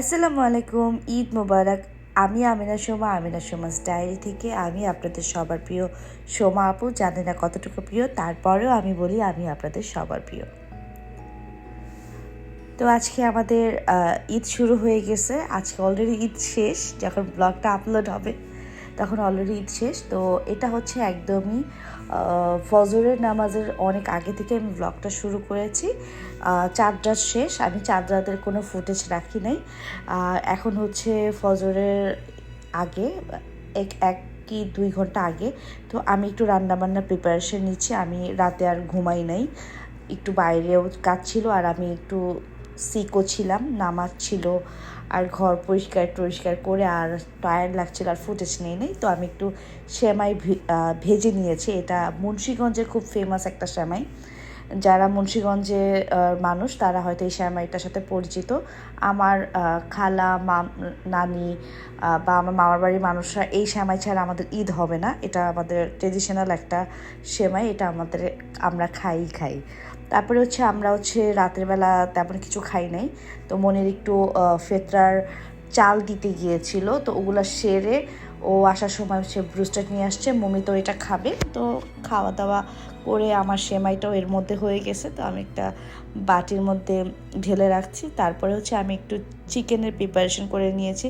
আসসালামু আলাইকুম, ঈদ মুবারক। আমি আমিনা সোমা, আমিনা সোমাস ডায়েরি থেকে আমি আপনাদের সবার প্রিয় সোমা আপু, জানি না কতটুকু প্রিয়, তারপরেও আমি বলি আমি আপনাদের সবার প্রিয়। তো আজকে আমাদের ঈদ শুরু হয়ে গেছে। আজকে অলরেডি ঈদ শেষ, যখন ব্লগটা আপলোড হবে। তখন অলরেডি ঈদ শেষ, তো এটা হচ্ছে একদমই ফজরের নামাজের অনেক আগে থেকে আমি ব্লগটা শুরু করেছি। চাঁদ রাত শেষ, আমি চাঁদ রাতের কোনো ফুটেজ রাখি নাই। এখন হচ্ছে ফজরের আগে, এক এক কি দুই ঘণ্টা আগে, তো আমি একটু রান্নাবান্নার প্রিপারেশন নিচ্ছি। আমি রাতে আর ঘুমাই নাই, একটু বাইরেও কাজ ছিল আর আমি একটু সিকও ছিলাম, নামাজ ছিল আর ঘর পরিষ্কার টরিষ্কার করে আর টায়ার লাগছিল আর ফুটেজ নেই নেই। তো আমি একটু ভে- ভেজে নিয়েছি। এটা মুন্সীগঞ্জের খুব ফেমাস একটা সেমাই। যারা মুন্সীগঞ্জে মানুষ তারা হয়তো এই শ্যামাইটার সাথে পরিচিত। আমার খালা, মাম, নানি বা আমার মামার বাড়ির মানুষরা এই শ্যামাই ছাড়া আমাদের ঈদ হবে না। এটা আমাদের ট্রেডিশনাল একটা সেমাই। এটা আমাদের আমরা খাই খাই। তারপরে হচ্ছে আমরা হচ্ছে রাতের বেলা তেমন কিছু খাই নাই। তো মনের একটু ফেতরার চাল দিতে গিয়েছিল। তো ওগুলো সেরে ও আসার সময় সে ব্রুস্টার নিয়ে আসছে, মমি তো এটা খাবে। তো খাওয়া দাওয়া করে আমার সেমাইটাও এর মধ্যে হয়ে গেছে, তো আমি একটা বাটির মধ্যে ঢেলে রাখছি। তারপরে হচ্ছে আমি একটু চিকেনের প্রিপারেশন করে নিয়েছি।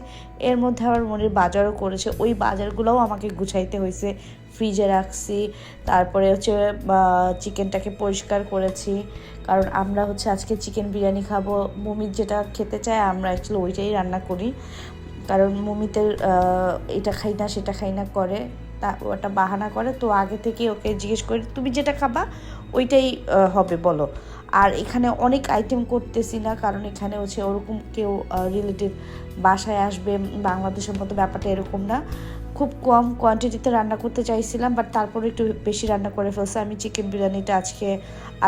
এর মধ্যে আবার মনের বাজারও করেছে। ওই বাজারগুলোও আমাকে গুছাইতে হয়েছে। ফ্রিজে রাখছি, তারপরে হচ্ছে চিকেনটাকে পরিষ্কার করেছি। কারণ আমরা হচ্ছে আজকে চিকেন বিরিয়ানি খাব। মমির যেটা খেতে চায়, আমরা অ্যাকচুয়ালি ওইটাই রান্না করি। কারণ মমিতের আহ, এটা খাই না সেটা খাই না করে তা ওটা বাহানা করে তো আগে থেকে ওকে জিজ্ঞেস করি তুমি যেটা খাবা ওইটাই হবে বলো। আর এখানে অনেক আইটেম করতেছি না কারণ এখানে হচ্ছে ওরকম কেউ রিলেটিভ বাসায় আসবে বাংলাদেশের মতো ব্যাপারটা এরকম না। খুব কম কোয়ান্টিটিতে রান্না করতে চাইছিলাম বাট তারপরে একটু বেশি রান্না করে ফেলছে। আমি চিকেন বিরিয়ানিটা আজকে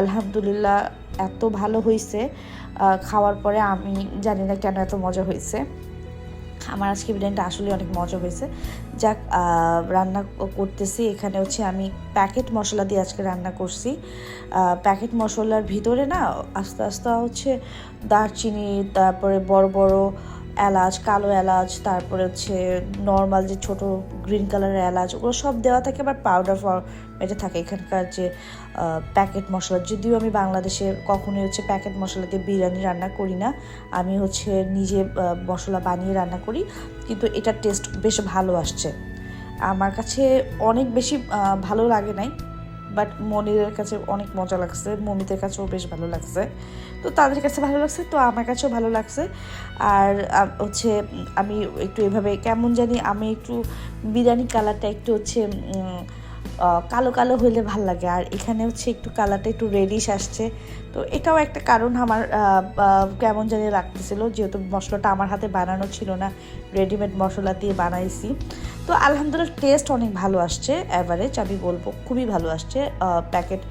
আলহামদুলিল্লাহ এত ভালো হয়েছে খাওয়ার পরে আমি জানি না কেন এত মজা হয়েছে আমার আজকে বিরিয়ানিটা আসলে অনেক মজা হয়েছে। যাক রান্না করতেছি। এখানে হচ্ছে আমি প্যাকেট মশলা দিয়ে আজকে রান্না করছি। প্যাকেট মশলার ভিতরে না আস্তে আস্তে হচ্ছে দারচিনি, তারপরে বড় বড় এলাচ, কালো এলাচ, তারপরে হচ্ছে নর্মাল যে ছোট গ্রিন কালারের এলাচ, ওগুলো সব দেওয়া থাকে, আবার পাউডার ফরমেটে থাকে এখানকার যে প্যাকেট মশলা। যদিও আমি বাংলাদেশে কখনোই হচ্ছে প্যাকেট মশলা দিয়ে বিরিয়ানি রান্না করি না, আমি হচ্ছে নিজে মশলা বানিয়ে রান্না করি, কিন্তু এটার টেস্ট বেশ ভালো আসছে। আমার কাছে অনেক বেশি ভালো লাগে নাই। বাট মনিরের কাছে অনেক মজা লাগছে, মমিদের কাছেও বেশ ভালো লাগছে। তো তাদের কাছে ভালো লাগছে, তো আমার কাছেও ভালো লাগছে। আর হচ্ছে, আমি একটু এভাবে কেমন জানি আমি একটু বিরিয়ানি কালারটা একটু হচ্ছে কালো কালো হইলে ভালো লাগে। আর এখানে হচ্ছে একটু কালারটা একটু রেডিশ আসছে। তো এটাও একটা কারণ আমার কেমন জানি লাগতেছিল। যেহেতু মশলাটা আমার হাতে বানানো ছিল না রেডিমেড মশলা দিয়ে বানাইছি। তো আলহামদুলিল্লাহ টেস্ট অনেক ভালো আসছে অ্যাভারেজ আমি বলব খুবই ভালো আসছে। প্যাকেট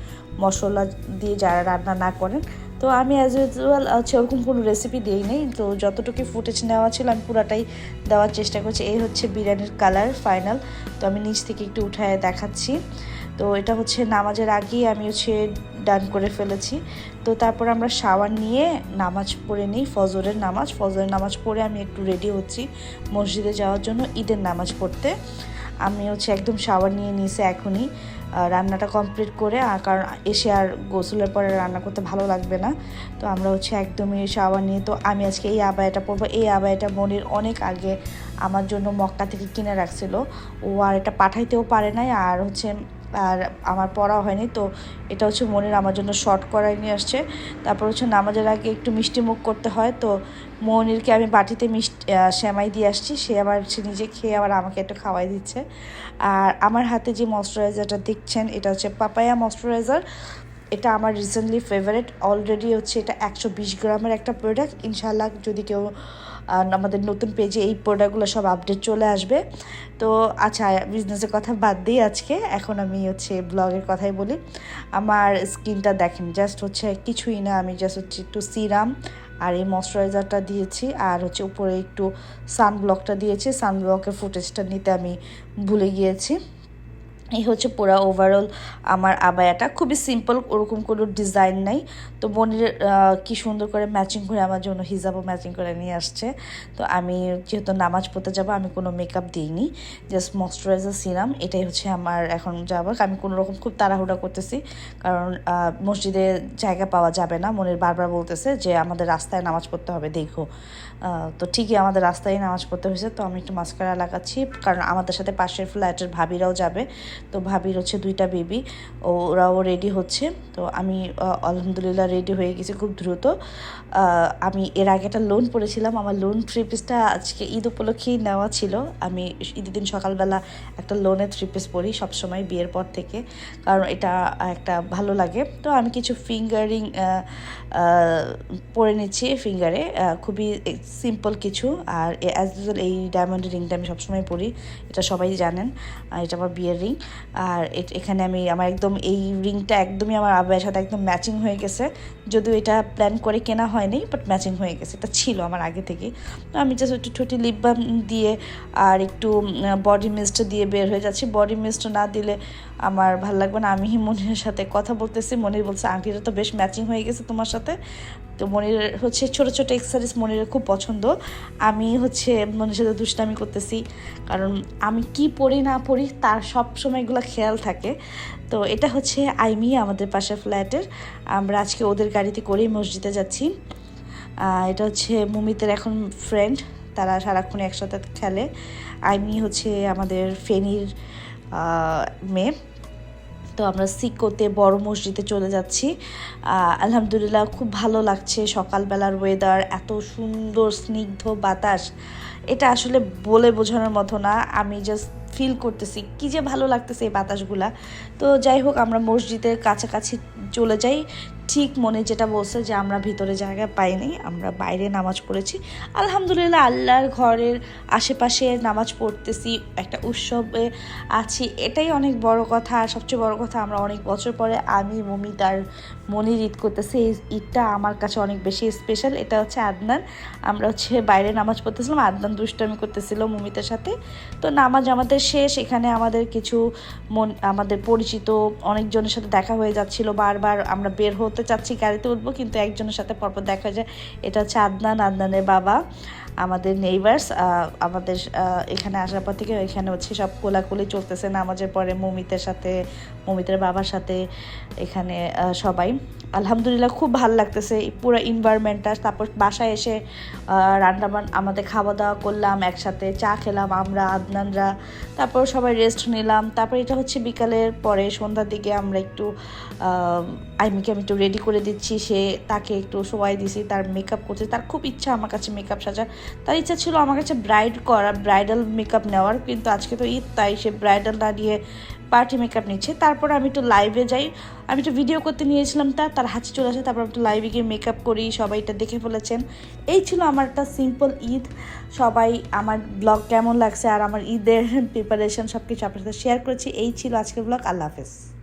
মশলা দিয়ে যারা রান্না না করেন তো আমি অ্যাজ ইউজুয়াল ওরকম কোনো রেসিপি দিই নেই। তো যতটুকু ফুটেজ নেওয়া ছিল, আমি পুরাটাই দেওয়ার চেষ্টা করছি। এই হচ্ছে বিরিয়ানির কালার ফাইনাল তো আমি নিচ থেকে একটু উঠায় দেখাচ্ছি। তো এটা হচ্ছে নামাজের আগেই আমি হচ্ছে ডান করে ফেলেছি। তো তারপর আমরা শাওয়ার নিয়ে নামাজ পড়ে নিই, ফজরের নামাজ। ফজরের নামাজ পড়ে আমি একটু রেডি হচ্ছি মসজিদে যাওয়ার জন্য ঈদের নামাজ পড়তে। আমি হচ্ছে একদম শাওয়ার নিয়ে নিয়েছি এখনই। রান্নাটা কমপ্লিট করে আর কারণ এসে আর গোসলের পরে রান্না করতে ভালো লাগবে না। তো আমরা হচ্ছে একদমই শাওয়ার নিয়ে, তো আমি আজকে এই আবায়াটা পরবো। এই আবায়াটা মনির অনেক আগে আমার জন্য মক্কা থেকে কিনে রাখছিল। ও আর এটা পাঠাইতেও পারে নাই, আর হচ্ছে আর আমার পড়া হয়নি, তো এটা হচ্ছে মনের আমার জন্য শর্ট করাই নিয়ে আসছে। তারপর হচ্ছে নামাজের আগে একটু মিষ্টি মুখ করতে হয়, তো মনিরকে আমি বাটিতে মিষ্টি শ্যামাই দিয়ে আসছি, সে আবার, সে নিজে খেয়ে আবার আমাকে একটু খাওয়াই দিচ্ছে। আর আমার হাতে যে ময়শ্চারাইজারটা দেখছেন, এটা হচ্ছে পাপায়া ময়শ্চারাইজার এটা আমার রিসেন্টলি ফেভারিট অলরেডি হচ্ছে এটা একশো বিশ গ্রামের একটা প্রোডাক্ট ইনশাল্লাহ যদি কেউ আমাদের নতুন পেজে এই প্রোডাক্টগুলো সব আপডেট চলে আসবে। তো আচ্ছা বিজনেসের কথা বাদ দিই আজকে, এখন আমি হচ্ছে ব্লগের কথাই বলি। আমার স্কিনটা দেখেন জাস্ট হচ্ছে কিছুই না, আমি জাস্ট হচ্ছে একটু সিরাম আর এই ময়শ্চারাইজারটা দিয়েছি। আর হচ্ছে উপরে একটু সানব্লকটা দিয়েছি। সানব্লকের ফুটেজটা নিতে আমি ভুলে গিয়েছি। এই হচ্ছে পুরো ওভারঅল আমার আবায়াটা। খুবই সিম্পল ওরকম কোনো ডিজাইন নাই। তো বোনের কি সুন্দর করে ম্যাচিং করে আমার জন্য হিজাবও ম্যাচিং করে নিয়ে আসছে। তো আমি যেহেতু নামাজ পড়তে যাব, আমি কোনো মেকআপ দিইনি। জাস্ট ময়শ্চারাইজার সিরাম এটাই হচ্ছে আমার এখন যাবার আমি কোনো রকম খুব তাড়াহুড়া করতেছি, কারণ মসজিদে জায়গা পাওয়া যাবে না। মনের বারবার বলতেছে যে, আমাদের রাস্তায় নামাজ পড়তে হবে, দেখো। তো ঠিকই আমাদের রাস্তায় নামাজ পড়তে হয়েছে। তো আমি একটু মাস্কারা লাগাচ্ছি, কারণ আমাদের সাথে পাশের ফ্ল্যাটের ভাবিরাও যাবে। তো ভাবির হচ্ছে দুইটা বেবি ওরাও রেডি হচ্ছে। তো আমি আলহামদুলিল্লাহ রেডি হয়ে গেছি খুব দ্রুত। আমি এর আগে একটা লোন পড়েছিলাম, আমার লোন থ্রি পিসটা আজকে ঈদ উপলক্ষেই নেওয়া ছিল। আমি ঈদের দিন সকালবেলা একটা লোনে থ্রি পিস পরি সবসময় বিয়ের পর থেকে, কারণ এটা একটা ভালো লাগে। তো আমি কিছু ফিঙ্গারিং পরে নিচ্ছি ফিঙ্গারে খুবই সিম্পল কিছু। আর অ্যাজ ইউজুয়াল এই ডায়মন্ড রিংটা আমি সবসময় পরি, এটা সবাই জানেন। এটা আমার বিয়ের রিং আর এখানে আমি আমার একদম এই রিংটা একদমই আমার আবায়ের সাথে একদম ম্যাচিং হয়ে গেছে। যদিও এটা প্ল্যান করে কেনা হয়নি বাট ম্যাচিং হয়ে গেছে। এটা ছিল আমার আগে থেকে। আমি জাস্ট একটু ঠোঁটে লিপ বাম দিয়ে আর একটু বডি মিস্ট দিয়ে বের হয়ে যাচ্ছি। বডি মিস্ট না দিলে আমার ভালো লাগবে না। আমি মনিরের সাথে কথা বলতেছি। মনির বলছে, আন্টিরা তো বেশ ম্যাচিং হয়ে গেছে তোমার সাথে। তো মনির হচ্ছে ছোট ছোট এক্সারসাইজ মনিরের খুব পছন্দ। আমি হচ্ছে মনির সাথে দুষ্টামি করতেছি। কারণ আমি কি পড়ি, না পড়ি, তার সব সময়গুলো খেয়াল থাকে। তো এটা হচ্ছে আইমি আমাদের পাশের ফ্ল্যাটের। আমরা আজকে ওদের গাড়িতে করেই মসজিদে যাচ্ছি। এটা হচ্ছে মুমিতের এখন ফ্রেন্ড তারা সারাক্ষণ একসাথে খেলে। আইমি হচ্ছে আমাদের ফেনীর মেয়ে। তো আমরা সিকোতে বড় মসজিদে চলে যাচ্ছি। আলহামদুলিল্লাহ খুব ভালো লাগছে সকালবেলার ওয়েদার এত সুন্দর স্নিগ্ধ বাতাস। এটা আসলে বলে বোঝানোর মতো না। আমি জাস্ট ফিল করতেছি। কি যে ভালো লাগতেছে এই বাতাসগুলা। তো যাই হোক, আমরা মসজিদের কাছাকাছি চলে যাই। ঠিক মনে যেটা বলছে যে আমরা ভিতরে জায়গা পাইনি, আমরা বাইরে নামাজ পড়েছি। আলহামদুলিল্লাহ, আল্লাহর ঘরের আশেপাশে নামাজ পড়তেছি, একটা উৎসবে আছি। এটাই অনেক বড় কথা। আর সবচেয়ে বড় কথা, আমরা অনেক বছর পরে আমি, মমি, তার মনির ঈদ করতেছি। এই ঈদটা আমার কাছে অনেক বেশি স্পেশাল এটা হচ্ছে আদনান। আমরা হচ্ছে বাইরে নামাজ পড়তেছিলাম। আদনান দুষ্টামি করতেছিল মমিতার সাথে। তো নামাজ আমাদের শেষ, এখানে আমাদের কিছু মন, আমাদের পরিচিত অনেকজনের সাথে দেখা হয়ে যাচ্ছিল। বারবার আমরা বের হতে চাচ্ছি, গাড়িতে উঠবো, কিন্তু একজনের সাথে পরপর দেখা যায়, এটা হচ্ছে আদনান। আদনানের বাবা। আমাদের নেইবার্স আমাদের এখানে আসার পর থেকে এখানে হচ্ছে সব কোলাকুলি চলতেছে, নামাজের পরে মমিতের সাথে, মমিতের বাবার সাথে এখানে সবাই। আলহামদুলিল্লাহ খুব ভালো লাগতেছে পুরো ইনভায়রনমেন্টটা তারপর বাসায় এসে রান্না বান আমাদের খাওয়া দাওয়া করলাম, একসাথে চা খেলাম, আমরা, আদনানরা। তারপর সবাই রেস্ট নিলাম। তারপর এটা হচ্ছে বিকালের পরে, সন্ধ্যার দিকে আমরা একটু আইমিকে আমি একটু রেডি করে দিচ্ছি। সে তাকে একটু সময় দিছি, তার মেকআপ করছে। তার খুব ইচ্ছা, আমার কাছে মেকআপ সাজা। তার ইচ্ছা ছিল আমার কাছে ব্রাইড করা, ব্রাইডাল মেকআপ নেওয়ার, কিন্তু আজকে তো ঈদ, তাই সে ব্রাইডাল না নিয়ে পার্টি মেকআপ নিচ্ছে। তারপর আমি একটু লাইভে যাই। আমি একটু ভিডিও করতে নিয়েছিলাম তা, তার হাঁচি চলে আসে, তারপর একটু লাইভে গিয়ে মেকআপ করি, সবাই এটা দেখে ফেলেছেন। এই ছিল আমার একটা সিম্পল ঈদ। সবাই আমার ব্লগ কেমন লাগছে আর আমার ঈদের প্রিপারেশন সব কিছু আপনার সাথে শেয়ার করেছি। এই ছিল আজকের ব্লগ আল্লাহ হাফেজ।